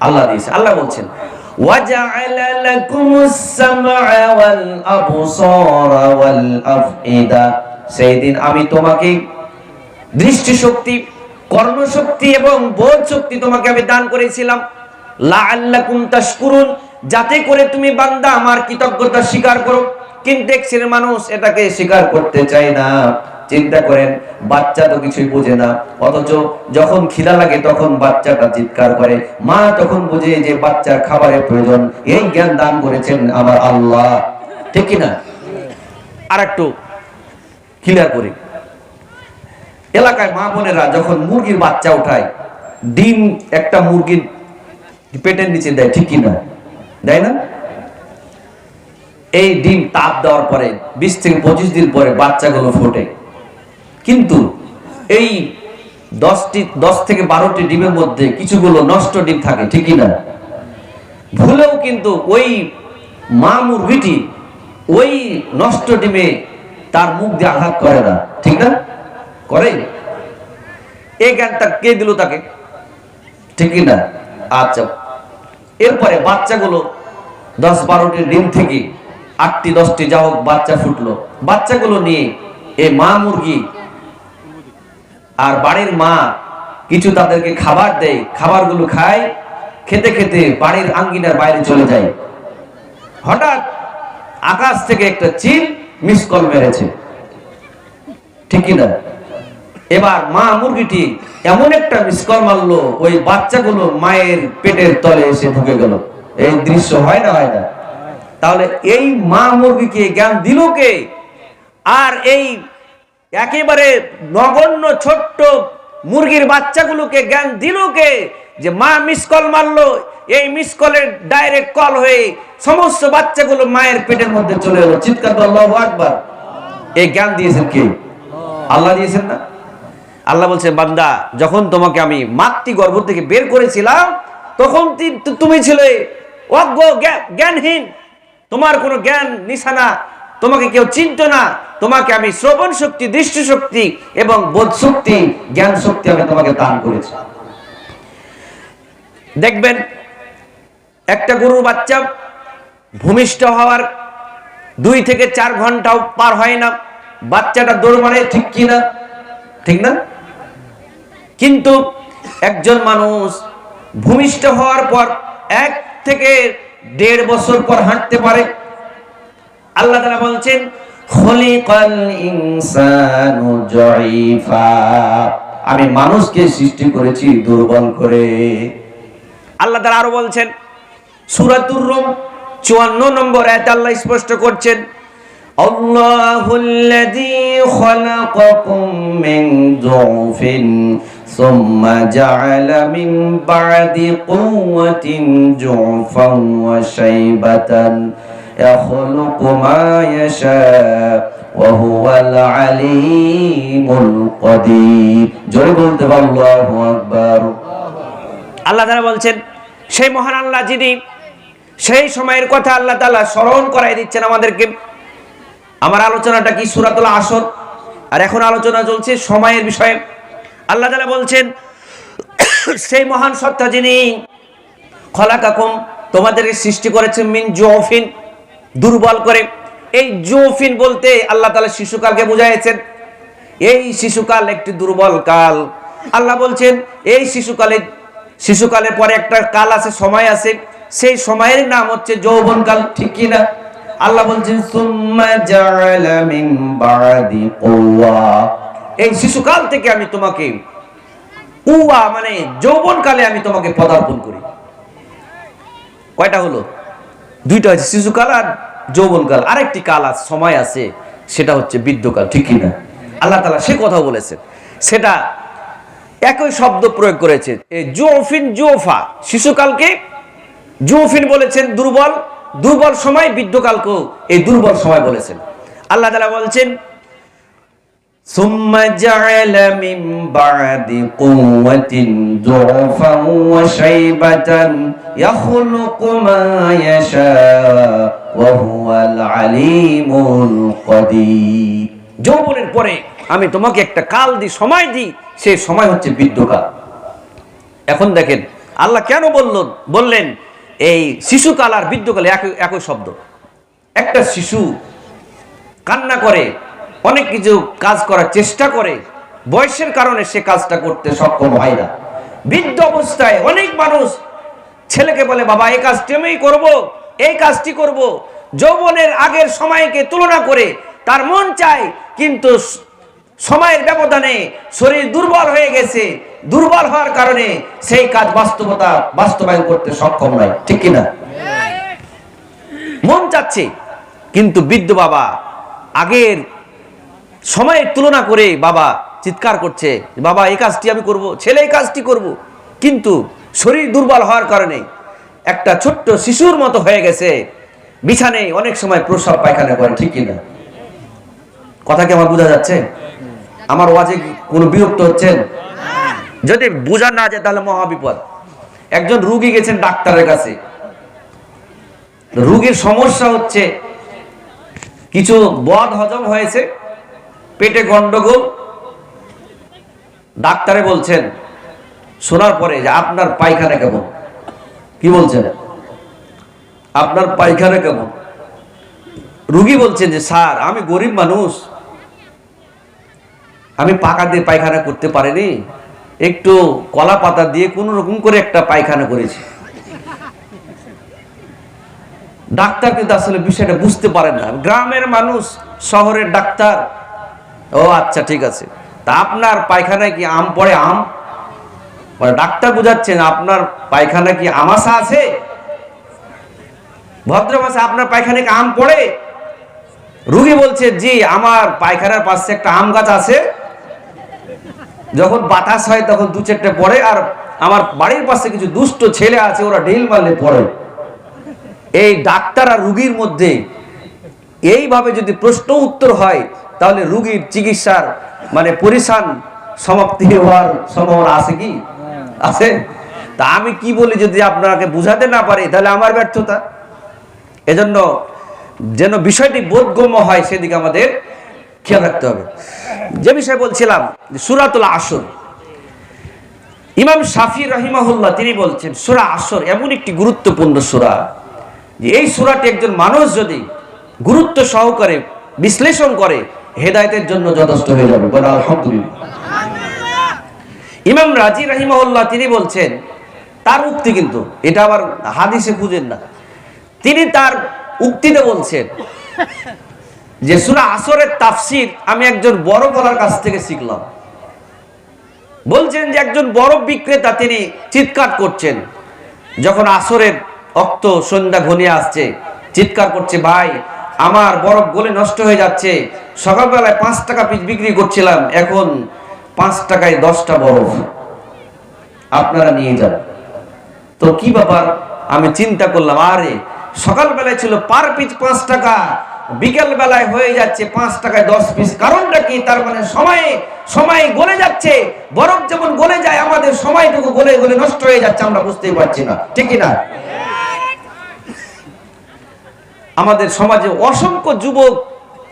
আল্লাহ দিয়েছে আল্লাহ বলছেন وَجَعَلَ لَكُمُ السَّمْعَ وَالْأَبْصَارَ وَالْأَفْئِدَةَ সেই দিন আমি তোমাকে দৃষ্টিশক্তি কর্ণশক্তি এবং বোধ শক্তি তোমাকে আমি দান করেছিলাম লাআল্লাকুম তাশকুরুন যাতে করে তুমি বান্দা আমার কৃতজ্ঞতা স্বীকার করো কিন্তু দেখছেন মানুষ এটাকে স্বীকার করতে চায় না চিন্তা করেন, বাচ্চা তো কিছুই বোঝে না। অথচ যখন খিদা লাগে তখন বাচ্চাটা চিৎকার করে, মা, তখন বুঝে যে বাচ্চার খাবারের প্রয়োজন। এই জ্ঞান দান করেছেন আমার আল্লাহ। ঠিক কি না আর একটু ক্লিয়ার করি। এলাকায় মা বোনেরা যখন মুরগির বাচ্চা উঠায়, ডিম একটা মুরগির পেটের নিচে দেয়, ঠিক কিনা? দেয় না? এই ডিম তাপ দেওয়ার পরে, বিশ থেকে পঁচিশ দিন পরে বাচ্চাগুলো ফোটে। কিন্তু এই দশটি, দশ থেকে বারোটি ডিমের মধ্যে কিছুগুলো নষ্ট ডিম থাকে, ঠিকই না? ভুলেও কিন্তু ওই মা মুরগিটি ওই নষ্ট ডিমে তার মুখ দিয়ে আঘাত করে না, ঠিক না? করে? এই জ্ঞানটা কে দিল তাকে? ঠিক না? আচ্ছা এরপরে বাচ্চাগুলো দশ বারোটি ডিম থেকে আটটি, দশটি, যা হোক বাচ্চা ফুটলো। বাচ্চাগুলো নিয়ে এই মা মুরগি আর বাড়ির মা কিছু তাদেরকে খাবার দেয়, খাবারগুলো খায়, খেতে খেতে বাড়ির আঙ্গিনার বাইরে চলে যায়। হঠাৎ আকাশ থেকে একটা চিল মিস কল মেরেছে। ঠিক না এবার মা মুরগিটি এমন একটা মিসকল মারলো, ওই বাচ্চাগুলো মায়ের পেটের তলে এসে ঢুকে গেল। এই দৃশ্য হয় না হয় না? তাহলে এই মা মুরগিকে জ্ঞান দিল কে? আর এই একেবারে নগণ্য ছোট্ট মুরগির বাচ্চাগুলোকে জ্ঞান দিল কে যে মা মিস কল মারলো, এই মিস কলের ডাইরেক্ট কল হয়ে সমস্ত বাচ্চাগুলো মায়ের পেটের মধ্যে চলে এলো। চিৎকার আল্লাহু আকবার। এই জ্ঞান দিয়েছেন কে? আল্লাহ দিয়েছেন না? আল্লাহ বলছে বান্দা, যখন তোমাকে আমি মাতৃ গর্ভ থেকে বের করেছিলাম, তখন তুমি ছিলে অজ্ঞ জ্ঞা- জ্ঞানহীন। তোমার কোনো জ্ঞান নিশানা তোমাকে কেউ চিনত না। তোমাকে আমি শ্রবণ শক্তি, দৃষ্টি শক্তি এবং বোধ শক্তি, জ্ঞান শক্তি আমি তোমাকে দান করেছি। দেখবেন, একটা গরুর বাচ্চা ভূমিষ্ঠ হওয়ার দুই থেকে চার ঘন্টাও পার হয় না। বাচ্চাটা দৌড় মারে, ঠিক কিনা ঠিক না? কিন্তু একজন মানুষ ভূমিষ্ঠ হওয়ার পর এক থেকে দেড় বছর পর হাঁটতে পারে। আল্লাহ তারা বলছেন আমি মানুষকে সৃষ্টি করেছি, দুর্বল করে। আল্লাহ তারা আরও বলছেন, সুরাতুর রুম চুয়ান্ন নম্বর আয়াত আল্লাহ স্পষ্ট করছেন, আল্লাহুল্লাযী يخلق ما يشاء وهو العليم القدير জোরে বলতে পারো আল্লাহু আকবার আল্লাহ তাআলা বলছেন সেই মহান আল্লাহ যিনি সেই সময়ের কথা আল্লাহ তাআলা স্মরণ করাই দিচ্ছেন আমাদেরকে আমার আলোচনাটা কি সূরাতুল আসর আর এখন আলোচনা চলছে সময়ের বিষয়ে আল্লাহ তাআলা বলছেন সেই মহান সত্তা যিনি খলাকাকুম তোমাদেরকে সৃষ্টি করেছেন মিন জোফিন দুর্বল করে। এই জোফিন বলতে আল্লাহ তাআলা শিশুকালকে বুঝাইছেন এই শিশুকাল একটি দুর্বল কাল। আল্লাহ বলছেন, এই শিশুকালে, শিশুকালের পরে একটা কাল আছে, সময় আছে। সেই সময়ের নাম হচ্ছে যৌবনকাল ঠিক কি না? আল্লাহ বলছেন এই শিশুকাল থেকে আমি তোমাকে কুয়া মানে যৌবনকালে আমি তোমাকে পদার্পণ করি। কয়টা হলো? দুইটা হচ্ছে শিশুকাল আর যৌবনকাল। আরেকটি কাল আছে, সময় আছে, সেটা হচ্ছে বৃদ্ধকাল, ঠিক কিনা আল্লাহ তালা সে কথা বলেছেন। সেটা একই শব্দ প্রয়োগ করেছে জোফিন জোফা শিশুকালকে জোফিন বলেছেন দুর্বল দুর্বল সময় বৃদ্ধকালকেও এই দুর্বল সময় বলেছেন। আল্লাহ তালা বলছেন ثم جعل من بعد قوة ضعفا وشيبة يخلق ما يشاء وهو العليم القدير যৌবনের পরে আমি তোমাকে একটা কাল দিই সময় দিই সেই সময় হচ্ছে বৃদ্ধকাল এখন দেখেন আল্লাহ কেন বললেন বললেন এই শিশুকাল আর বৃদ্ধকালে একই একই শব্দ একটা শিশু কান্না করে অনেক কিছু কাজ করার চেষ্টা করে বয়সের কারণে সে কাজটা করতে সক্ষম হয় না। বৃদ্ধ অবস্থায় অনেক মানুষ ছেলেকে বলে বাবা এই কাজটি আমি করব এই কাজটি করব। যৌবনের আগের সময়কে তুলনা করে তার মন চায় কিন্তু সময়ের ব্যবধানে শরীর দুর্বল হয়ে গেছে। দুর্বল হওয়ার কারণে সেই কাজ বাস্তবতা বাস্তবায়ন করতে সক্ষম নয়। ঠিক কিনা মন চাচ্ছে কিন্তু বৃদ্ধ বাবা আগের সময়ের তুলনা করে বাবা চিৎকার করছে, বাবা, এই কাজটি আমি করব, ছেলে এই কাজটি করব। কিন্তু শরীর দুর্বল হওয়ার কারণে একটা ছোট্ট শিশুর মতো হয়ে গেছে বিছানে অনেক সময় প্রস্রাব পায়খানা করে, ঠিক কিনা? কথা কি আমার বোঝা যাচ্ছে? আমার ওয়াজে কোনো বিরক্ত হচ্ছেন? যদি বোঝা না যায় তাহলে মহাবিপদ একজন রুগী গেছেন ডাক্তারের কাছে। রুগীর সমস্যা হচ্ছে, কিছু বদ হজম হয়েছে পেটে গন্ডগোল। ডাক্তারে বলছেন, শোনার পরে যে আপনার পায়খানা কেমন? কি বলছেন? আপনার পায়খানা কেমন? রুগী বলছেন যে, স্যার, আমি গরিব মানুষ। আমি পাকা দিয়ে পায়খানা করতে পারিনি। একটু কলা পাতা দিয়ে কোন রকম করে একটা পায়খানা করেছি। ডাক্তার কিন্তু আসলে বিষয়টা বুঝতে পারেন না। গ্রামের মানুষ, শহরের ডাক্তার ও আচ্ছা ঠিক আছে। তা আপনার পায়খানায় কি আম পড়ে? আম? মানে ডাক্তার বুঝাচ্ছেন, আপনার পায়খানা কি আমাশা আছে? ভদ্র ভাষা আপনার পায়খানায় কি আম পড়ে? রুগী বলছে, জি, আমার পায়খানার পাশে একটা আম গাছ আছে। যখন বাতাস হয়, তখন দু চারটে পড়ে, আর আমার বাড়ির পাশে কিছু দুষ্ট ছেলে আছে, ওরা ঢিল মারলে পড়ে। এই ডাক্তার আর রুগীর মধ্যে এইভাবে যদি প্রশ্ন উত্তর হয় তাহলে রুগীর চিকিৎসার মানে পরিশান সমাপ্তি হওয়ার সম্ভাবনা আছে কি? আছে? তা আমি কি বলি যদি আপনাকে বুঝাতে না পারি তাহলে আমার ব্যর্থতা। এজন্য যেন বিষয়টি বোধগম্য হয় সেদিকে আমাদের খেয়াল রাখতে হবে। যে বিষয় বলছিলাম সুরাতুল আসর। ইমাম শাফি রহিমাহুল্লাহ তিনি বলছেন সুরা আসর এমন একটি গুরুত্বপূর্ণ সুরা যে এই সুরাটি একজন মানুষ যদি গুরুত্ব সহকারে বিশ্লেষণ করে হেদায়েতের জন্য যথেষ্ট হয়ে যাবে। বলে, আলহামদুলিল্লাহ। ইমাম রাজি রাহিমাহুল্লাহ তিনি বলছেন, তার উক্তি কিন্তু, এটা আবার হাদিসে খুঁজেন না। তিনি তার উক্তিতে বলছেন যে, সুরা আসরের তাফসির আমি একজন বড় বলার কাছ থেকে শিখলাম। বলছেন যে, একজন বড় বিক্রেতা তিনি চিৎকার করছেন। যখন আসরের অক্ত সন্ধ্যা ঘনিয়ে আসছে, চিৎকার করছে, ভাই আমার বরফ গলে নষ্ট হয়ে যাচ্ছে। সকালবেলায় পাঁচ টাকা পিস বিক্রি করছিলাম, এখন পাঁচ টাকায় দশটা বরফ। আপনারা নিয়ে যান। তো কি ব্যাপার? আমি চিন্তা করলাম, আরে, সকালবেলায় ছিল পার পিস পাঁচ টাকা বিকেল বেলায় হয়ে যাচ্ছে পাঁচ টাকায় দশ পিস। কারণটা কি? তার মানে সময়ে, সময় গলে যাচ্ছে। বরফ যেমন গলে যায়, আমাদের সময়টুকু গলে গলে নষ্ট হয়ে যাচ্ছে, আমরা বুঝতেই পারছি না। ঠিক না? আমাদের সমাজে অসংখ্য যুবক,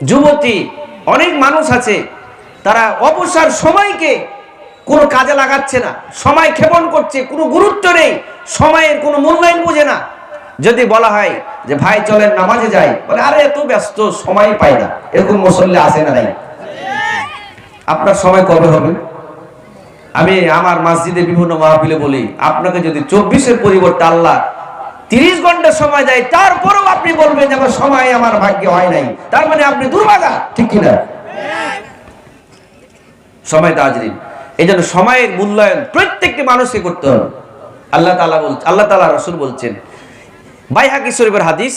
যুবতী, অনেক মানুষ আছে, তারা অবসর সময়কে কোনো কাজে লাগাচ্ছে না, সময় ক্ষেপণ করছে, কোনো গুরুত্ব নেই, সময়ের কোনো মূল্যায়ন বোঝে না। যদি বলা হয় যে, ভাই, চলেন নামাজে যাই, বলে, আরে, এত ব্যস্ত, সময় পাই না, এরকম মুসল্লি আসে না নাই? আপনার সময় কবে হবে? আমি আমার মসজিদে বিভিন্ন মাহফিলে বলি, আপনাকে যদি চব্বিশের পরিবর্তে আল্লাহ তিরিশ ঘণ্টা সময় দেয়, তারপরেও আপনি বলবেন যে আমার সময় আমার ভাগ্যে হয় নাই। তার মানে আপনি দুর্ভাগা, ঠিক কিনা সময় তাজরিন। এই জন্য সময়ের মূল্যায়ন প্রত্যেকটি মানুষকে করতে হবে। আল্লাহ তালা বল, আল্লাহ তালা রসুল বলছেন, বাইহাকি শরীফের হাদিস,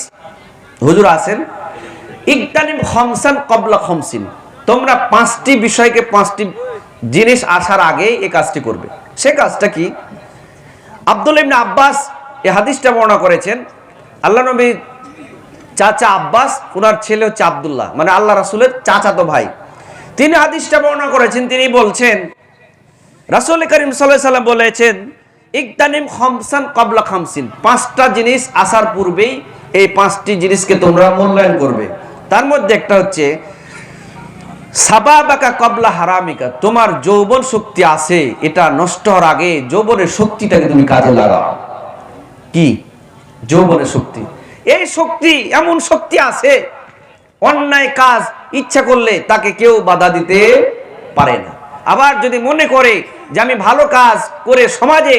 হুজুর আছেন ইকতানিম খমসান কবলা খমসিন তোমরা পাঁচটি বিষয়কে, পাঁচটি জিনিস আসার আগে এই কাজটি করবে। সে কাজটা কি? আব্দুল ইবনে আব্বাস এই হাদিসটা বর্ণনা করেছেন, আল্লাহ নবী চাচা আব্বাস ওনার ছেলে হচ্ছে আব্দুল্লাহ মানে আল্লাহ রাসুলের চাচাতো ভাই। তিনি হাদিসটা বর্ণনা করেছেন, তিনি বলছেন, রাসুল করিম সাল্লাম বলেছেন, ইকতানিম খমসান কবলা খামসিন পাঁচটা জিনিস আসার পূর্বেই এই পাঁচটি জিনিসকে তোমরা মূল্যায়ন করবে। তার মধ্যে একটা হচ্ছে সাবা বাকা কবলা হারামিকা তোমার যৌবন শক্তি আছে, এটা নষ্ট হওয়ার আগে যৌবনের শক্তিটাকে তুমি কাজে লাগাও। কি? যৌবনের শক্তি। এই শক্তি, এমন শক্তি আছে, অন্যায় কাজ ইচ্ছা করলে তাকে কেউ বাধা দিতে পারে না। আবার যদি মনে করে যে আমি ভালো কাজ করে সমাজে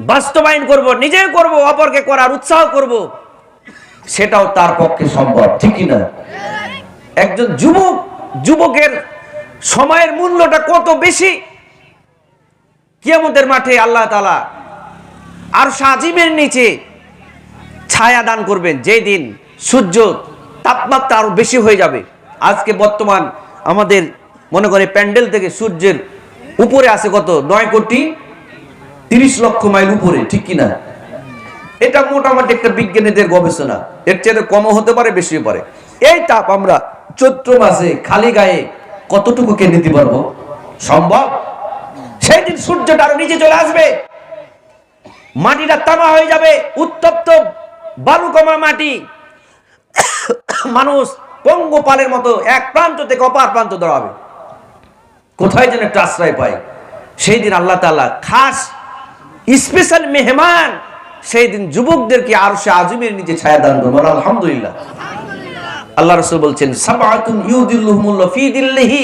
বাস্তবায়ন করব নিজে করব, অপরকে করার উৎসাহ করব, সেটাও তার পক্ষে সম্ভব, ঠিকই না? একজন যুবক, যুবকের সময়ের মূল্যটা কত বেশি, কিয়ামতের মাঠে আল্লাহ তালা আর সাজিমের নিচে ছায়া দান করবেন। যেই দিন সূর্য তাপমাত্রা আরও বেশি হয়ে যাবে। আজকে বর্তমান আমাদের মনে করে প্যান্ডেল থেকে সূর্যের উপরে আছে কত? নয় কোটি তিরিশ লক্ষ মাইল উপরে, ঠিক কিনা এটা মোটামুটি একটা বিজ্ঞানীদের গবেষণা। এর চেয়ে কমও হতে পারে, বেশিও পারে। এই তাপ আমরা চৈত্র মাসে খালি গায়ে কতটুকু কে নিতে পারব? সম্ভব? সেই দিন সূর্যটা আরও নিচে চলে আসবে। মাটিটা তামা হয়ে যাবে, উত্তপ্ত বালুকমা মাটি। মানুষ পঙ্গপালের মতো এক প্রান্ত থেকে অপার প্রান্ত দাঁড়াবে। কোথায় যেন একটা আশ্রয় পায়। সেই দিন আল্লাহ তাআলা খাস স্পেশাল মেহমান, সেই দিন যুবকদেরকে আরও সে আজমের নিচে ছায়া দান করবেন আলহামদুলিল্লাহ। আল্লাহ রাসূল বলছেন, সাবআতুন ইউদিল্লুহুমুল্লাহ ফি দিল্লিহি,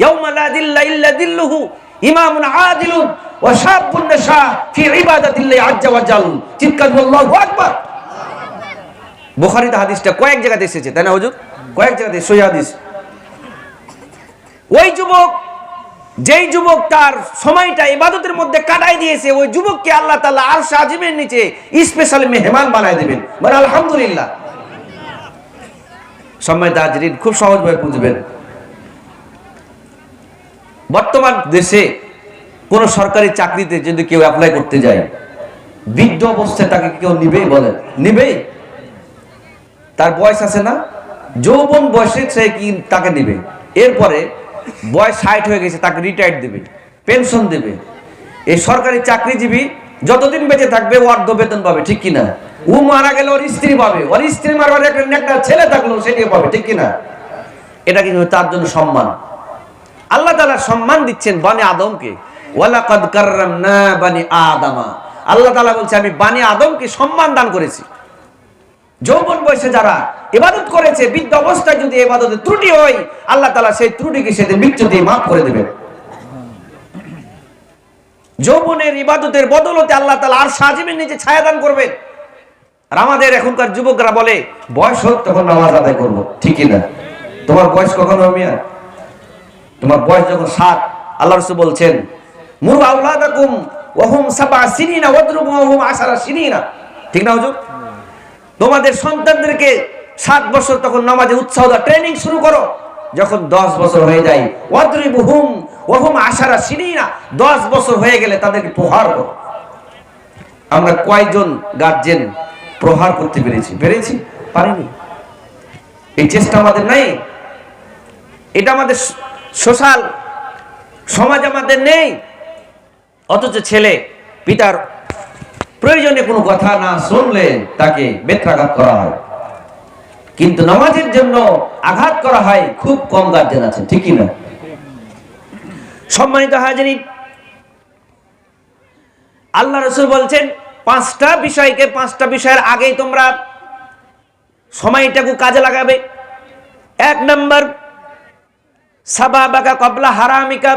ইয়াউমা লা দিল্লা ইল্লা দিল্লুহু, ইমামুন আদিলুন ওয়া শাবুন ফি ইবাদাতিল্লাহি আজ্জা ওয়া জাল। চিৎকার করে আল্লাহু আকবার। বুখারীতে হাদিসটা কয়েক এসেছে, তাই না হুজুর? কয়েক সহি হাদিস। ওই যুবক, যেই যুবক তার সময়টা ইবাদতের মধ্যে কাটাই দিয়েছে, ওই যুবককে আল্লাহ তাআলা আরশ আজিমের নিচে স্পেশাল মেহমান বানায় দিবেন। মানে আলহামদুলিল্লাহ। সম্মানিত হাজরিন, খুব সহজভাবে বুঝবেন। বর্তমান দেশে কোন সরকারি চাকরিতে যদি কেউ অ্যাপ্লাই করতে যায়, বৃদ্ধ অবস্থায় তাকে কেউ নিবেই বলেন? নিবেই? তার বয়স আছে না? যৌবন বয়সে সে কি তাকে নিবে? এরপরে বয়স ষাট হয়ে গেছে, তাকে রিটায়ার্ড দেবে পেনশন দেবে। এই সরকারি চাকরিজীবী যতদিন বেঁচে থাকবে অর্ধ বেতন পাবে, ঠিক কিনা? ও মারা গেলে ওর স্ত্রী পাবে, ওর স্ত্রী মারবার একটা ছেলে থাকল সেটিও পাবে, ঠিক কিনা? এটা কিন্তু তার জন্য সম্মান। আল্লাহ তালা সম্মান দিচ্ছেন বানি আদমকে। ওয়ালাকাদ কাররামনা বানি আদামা। আল্লাহ তাআলা বলছে, আমি বানি আদমকে সম্মান দান করেছি। যৌবন বয়সে যারা ইবাদত করেছে, বৃদ্ধ অবস্থায় যদি ইবাদতে ত্রুটি হয়, আল্লাহ তাআলা সেই ত্রুটিকে সেদিন দিয়ে মাফ করে দেবেন যৌবনের ইবাদতের বদলতে আল্লাহ তাআলা আর সাজিমের নিচে ছায়া দান করবেন। আর আমাদের এখনকার যুবকরা বলে, বয়স হোক তখন নামাজ আদায় করব। ঠিকই না। তোমার বয়স কখন হবে তোমার বয়স যখন সাত, আল্লাহ রসুল বলছেন মুর আউলাদাকুম ওহুম সাবা সিনিনা ওয়াদরুবু ওহুম আশারা সিনিনা। ঠিক না হুজুর? তোমাদের সন্তানদেরকে সাত বছর তখন নামাজে উৎসাহ দাও ট্রেনিং শুরু করো। যখন দশ বছর হয়ে যায় ওয়াদরিবু হুম ওহুম আশারা সিনিনা। দশ বছর হয়ে গেলে তাদেরকে প্রহার করো। আমরা কয়জন গার্জেন প্রহার করতে পেরেছি? পেরেছি? পারিনি। এই চেষ্টা আমাদের নাই। এটা আমাদের সোশ্যাল সমাজ আমাদের নেই। অথচ ছেলে পিতার প্রয়োজনে কোনো কথা না শুনলে তাকে বেত্রাঘাত করা হয়। কিন্তু নামাজের জন্য আঘাত করা হয় খুব কম গার্জেন আছে ঠিকই না? সম্মানিত হাজারি আল্লাহ রসুল বলছেন, পাঁচটা বিষয়কে পাঁচটা বিষয়ের আগেই তোমরা সময়টাকে কাজে লাগাবে। এক নম্বর সাবা বাকা কবলা হারামিকা,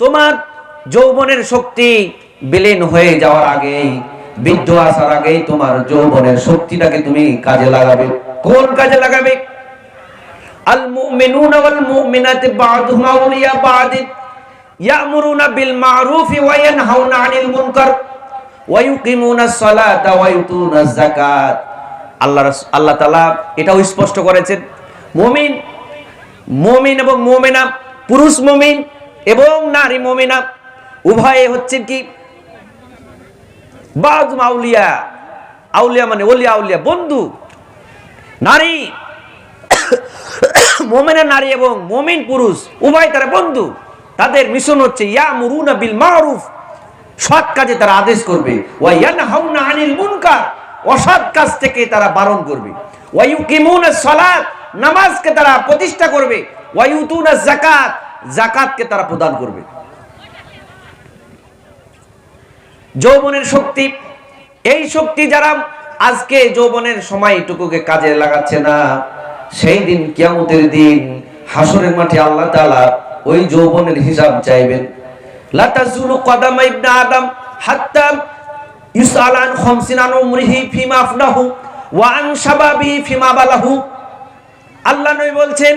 তোমার যৌবনের শক্তি বিলীন হয়ে যাওয়ার আগেই, বৃদ্ধ আসার আগেই তোমার যৌবনের শক্তিটাকে তুমি কাজে লাগাবে। কোন কাজে লাগাবে? আল বিল মা'রুফি আনিল আল্লাহ এটাও স্পষ্ট করেছেন। মুমিন মুমিন এবং পুরুষ মুমিন এবং নারী মুমিনা। উভয়ে হচ্ছেন কি? বাদ আউলিয়া মানে ওলিয়া, আউলিয়া, বন্ধু। নারী। মোমেনা নারী এবং মোমিন পুরুষ, উভয় তারা বন্ধু। তাদের মিশন হচ্ছে ইয়া বিল মারুফ। সৎ কাজে তারা আদেশ করবে। ওয়া আনিল অসৎ কাজ থেকে তারা বারণ করবে। ওয়া নামাজকে তারা প্রতিষ্ঠা করবে। জাকাত জাকাতকে তারা প্রদান করবে। যৌবনের শক্তি। এই শক্তি যারা আজকে যৌবনের সময়টুকুকে কাজে লাগাচ্ছে না, সেই দিন কিয়ামতের দিন হাসরের মাঠে আল্লাহ তাআলা ওই যৌবনের হিসাব চাইবেন। বালাহু। আল্লাহ বলছেন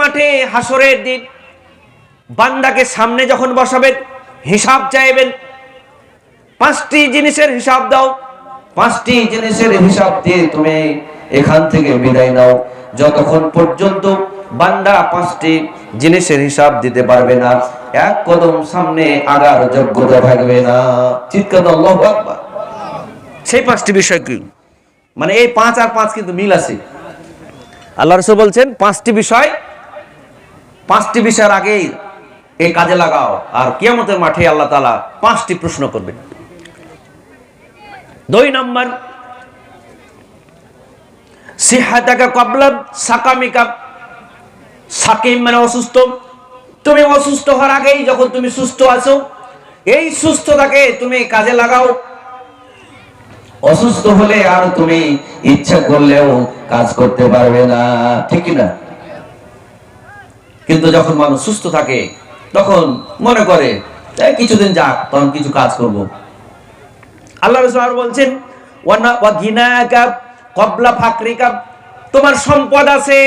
মাঠে হাসরের দিন বান্দাকে সামনে যখন বসাবেন হিসাব চাইবেন। পাঁচটি জিনিসের হিসাব দাও। পাঁচটি জিনিসের হিসাব দিয়ে তুমি এখান থেকে বিদায় নাও। যতক্ষণ পর্যন্ত বান্দা পাঁচটি জিনিসের হিসাব দিতে পারবে না এক কদম সামনে আগার যোগ্যতা থাকবে না। চিৎকার আল্লাহু আকবার। সেই পাঁচটি বিষয় কি? মানে এই পাঁচ আর পাঁচ কিন্তু মিল আছে। আল্লাহ রসুল বলছেন পাঁচটি বিষয় পাঁচটি বিষয়ের আগেই এই কাজে লাগাও। আর কিয়ামতের মাঠে আল্লাহ তালা পাঁচটি প্রশ্ন করবেন। দুই নম্বর কবলাব সাকামিকা? সাকিম মানে অসুস্থ। তুমি অসুস্থ হওয়ার আগেই যখন তুমি সুস্থ আছো, এই সুস্থতাকে তুমি কাজে লাগাও। অসুস্থ হলে আর তুমি ইচ্ছা করলেও কাজ করতে পারবে না। ঠিক না কিন্তু যখন মানুষ সুস্থ থাকে তখন মনে করে কিছুদিন যাক, তখন কিছু কাজ করব। আল্লাহ আর বলছেন কবলা ফাকরিকা। তোমার সম্পদ আছে,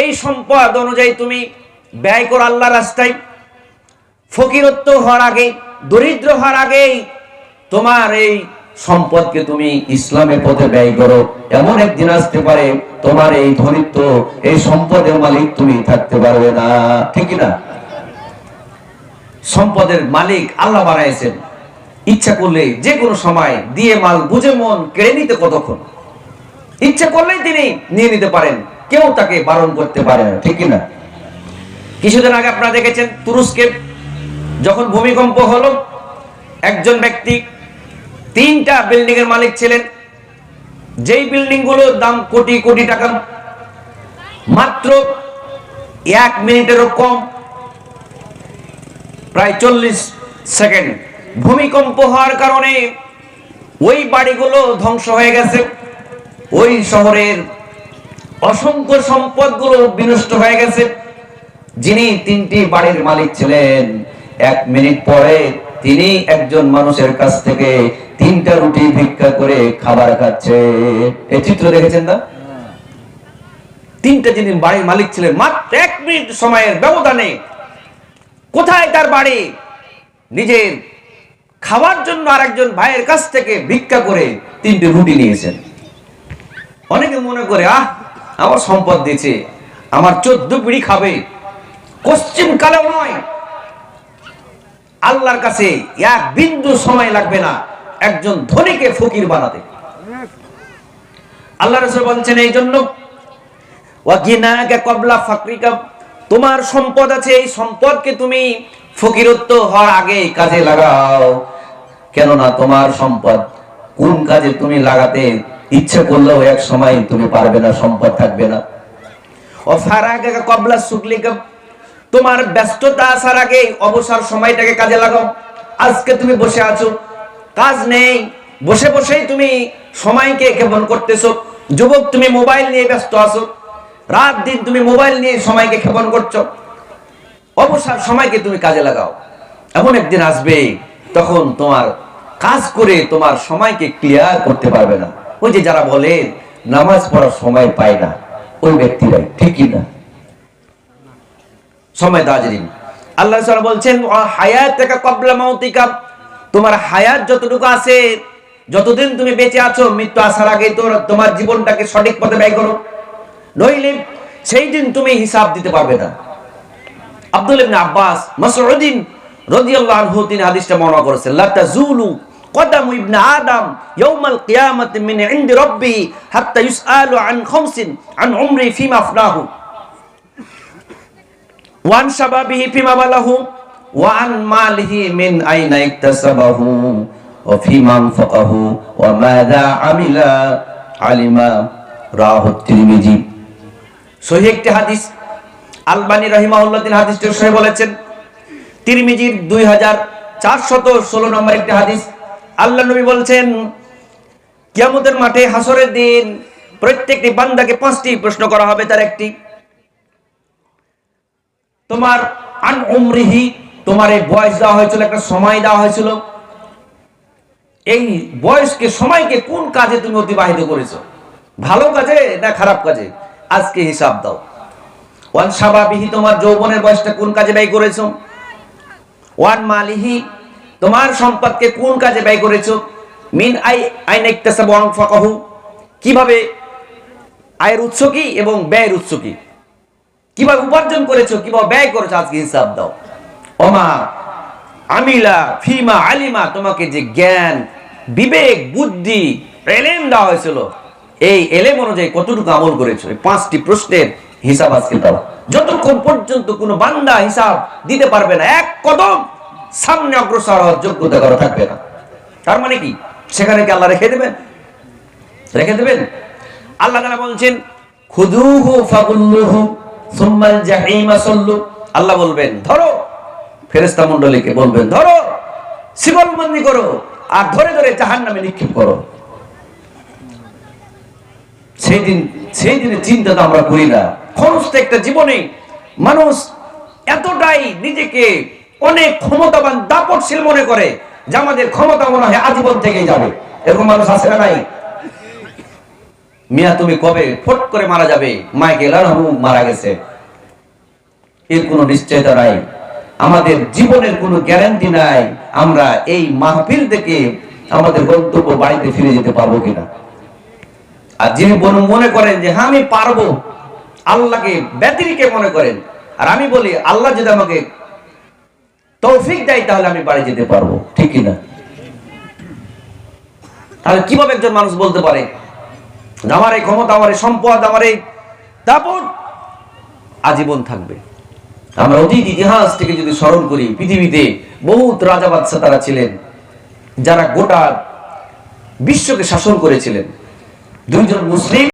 এই সম্পদ অনুযায়ী তুমি ব্যয় করো আল্লাহ রাস্তায়। ফকিরত্ব হওয়ার আগে, দরিদ্র হওয়ার আগেই তোমার এই সম্পদকে তুমি ইসলামের পথে ব্যয় করো। এমন একদিন আসতে পারে, তোমার এই ধরিত্ব এই সম্পদের মালিক তুমি থাকতে পারবে না, ঠিক না? সম্পদের মালিক আল্লাহ বানাইছেন। ইচ্ছা করলে যে কোনো সময় দিয়ে মাল, বুঝে মন, কেড়ে নিতে কতক্ষণ? ইচ্ছা করলেই তিনি নিয়ে নিতে পারেন। কেউ তাকে বারণ করতে পারে না, ঠিক না? কিছুদিন আগে আপনারা দেখেছেন তুরস্কে যখন ভূমিকম্প হলো, একজন ব্যক্তি তিনটা বিল্ডিং এর মালিক ছিলেন। যেই বিল্ডিংগুলোর দাম কোটি কোটি টাকা, মাত্র এক মিনিটেরও কম। প্রায় চল্লিশ সেকেন্ড। ভূমিকম্প হওয়ার কারণে ওই বাড়িগুলো ধ্বংস হয়ে গেছে। ওই শহরের অসংখ্য সম্পদগুলো বিনষ্ট হয়ে গেছে। যিনি তিনটি বাড়ির মালিক ছিলেন, এক মিনিট পরে তিনি একজন মানুষের কাছ থেকে তিনটা রুটি ভিক্ষা করে খাবার খাচ্ছে। এই চিত্র দেখেছেন না? তিনটা যিনি বাড়ির মালিক ছিলেন, মাত্র এক মিনিট সময়ের ব্যবধানে কোথায় তার বাড়ি? নিজের খাওয়ার জন্য আর একজন ভাইয়ের কাছ থেকে ভিক্ষা করে তিনটে রুটি নিয়েছেন। অনেকে মনে করে, আহ, আমার সম্পদ দিয়েছে আমার চোদ্দ পিড়ি খাবে, পশ্চিম কালেও নয়। আল্লাহর কাছে এক বিন্দু সময় লাগবে না একজন ধনীকে ফকির বানাতে। আল্লাহ রসুল বলছেন এই জন্য ওয়াগিনাকা কবলা ফাকরিকা তোমার সম্পদ আছে, এই সম্পদকে তুমি ফকিরত্ব হওয়ার আগে কাজে লাগাও। কেননা তোমার সম্পদ কোন কাজে তুমি লাগাতে ইচ্ছে করলেও এক সময় তুমি পারবে না, সম্পদ থাকবে না। ও ফারাকা কবলা সুকলিকা তোমার ব্যস্ততা আসার আগে অবসর সময়টাকে কাজে লাগাও। আজকে তুমি বসে আছো, কাজ নেই, বসে বসেই তুমি সময়কে ক্ষেপণ করতেছো। যুবক, তুমি মোবাইল নিয়ে ব্যস্ত আছো। রাত দিন তুমি মোবাইল নিয়ে সময়কে ক্ষেপণ করছ। অবসর সময়কে তুমি কাজে লাগাও। এমন একদিন আসবে, তখন তোমার কাজ করে তোমার সময়কে ক্লিয়ার করতে পারবে না। ওই যে যারা বলে, নামাজ পড়ার সময় পায় না। ওই ব্যক্তিরাই, ঠিকই না। সময় দাজরিন আল্লাহ বলছেন তোমার হায়াত যতটুকু আছে, যতদিন তুমি বেঁচে আছো, মৃত্যু আসার আগে তোমার জীবনটাকে সঠিক পথে ব্যয় করো। নইলে সেই দিন তুমি হিসাব দিতে পারবে না। আব্দুল ইবনে আব্বাস মাসউদিন রাদিয়াল্লাহু আনহু তিনি হাদিসটা বর্ণনা করেছেন, লা তাজুলু কদামু ইবনে আদম ইয়াউমাল কিয়ামাতি মিন ইনদি রাব্বি হাত্তা ইউসআলু আন খামসিন আন উমরি ফিমা আফনাহু। ওয়ান শাবাবিহি ফিমা বালাহু ওয়ান মালিহি মিন আইনা ইকতাসাবাহু ওয়া ফিমা আনফাকাহু ওয়া মাযা আমিলা আলিমা রাহ তিরমিজি। সহি একটি হাদিস। হাদিসটি সহি বলেছেন। তিরমিজির দুই হাজার নম্বর একটি হাদিস। আল্লাহ নবী বলছেন, কিয়ামতের মাঠে হাসরের দিন প্রত্যেকটি বান্দাকে পাঁচটি প্রশ্ন করা হবে, তার একটি। তোমার আন উমরিহি, তোমার এই বয়স দেওয়া হয়েছিল, একটা সময় দেওয়া হয়েছিল। এই বয়সকে, সময়কে কোন কাজে তুমি অতিবাহিত করেছ? ভালো কাজে না খারাপ কাজে? আজকে হিসাব দাও। ওয়ান সাবাবিহি, তোমার যৌবনের বয়সটা কোন কাজে ব্যয় করেছ? ওয়ান মালিহি, তোমার সম্পদকে কোন কাজে ব্যয় করেছ? মিন আই আইন ইকতাসাব ওয়ান ফাকাহু কীভাবে? আয়ের উৎস কি এবং ব্যয়ের উৎস কি? কীভাবে উপার্জন করেছ, কীভাবে ব্যয় করেছ, আজকে হিসাব দাও। ওমা আমিলা ফিমা আলিমা, তোমাকে যে জ্ঞান, বিবেক, বুদ্ধি, এলেম দেওয়া হয়েছিল এই এলেম অনুযায়ী কতটুকু আমল করেছ? পাঁচটি প্রশ্নের হিসাব আজকে দাও। যতক্ষণ পর্যন্ত কোনো বান্দা হিসাব দিতে পারবে না, এক কদম সামনে অগ্রসর হওয়ার যোগ্যতা করা থাকবে না। তার মানে কি? সেখানে কি আল্লাহ রেখে দেবেন? রেখে দেবেন? আল্লাহ তাআলা বলছেন আল্লাহ বলবেন, ধরো। ফেরেশতা মন্ডলীকে বলবেন, ধরো। শিবলবন্দি করো। আর ধরে ধরে জাহান্নামে নিক্ষেপ করো। সেই দিন সেই দিনের চিন্তা তো আমরা করি না। সমস্ত একটা জীবনে। মানুষ এতটাই নিজেকে অনেক ক্ষমতাবান, দাপটশীল মনে করে যে আমাদের ক্ষমতা মনে হয় আজীবন যাবে। এরকম মানুষ নাই? মিয়া, তুমি কবে ফট করে মারা যাবে? মাইকেল মারা গেছে। এর কোনো নিশ্চয়তা নাই। আমাদের জীবনের কোনো গ্যারান্টি নাই। আমরা এই মাহফিল থেকে আমাদের গন্তব্য বাড়িতে ফিরে যেতে পারব কিনা। আর বন- মনে করেন যে হ্যাঁ আমি পারব, আল্লাহকে ব্যতিরিকে মনে করেন, আর আমি বলি, আল্লাহ যদি আমাকে তৌফিক দেয়, তাহলে আমি বাড়ি যেতে পারব। ঠিক কিনা? তাহলে কীভাবে একজন মানুষ বলতে পারে আমার এই ক্ষমতা, আমার এই সম্পদ, আমার এই দাপট আজীবন থাকবে। আমরা অতীত ইতিহাস থেকে যদি স্মরণ করি, পৃথিবীতে বহুত রাজা বাদশা তারা ছিলেন, যারা গোটা বিশ্বকে শাসন করেছিলেন। দুইজন মুসলিম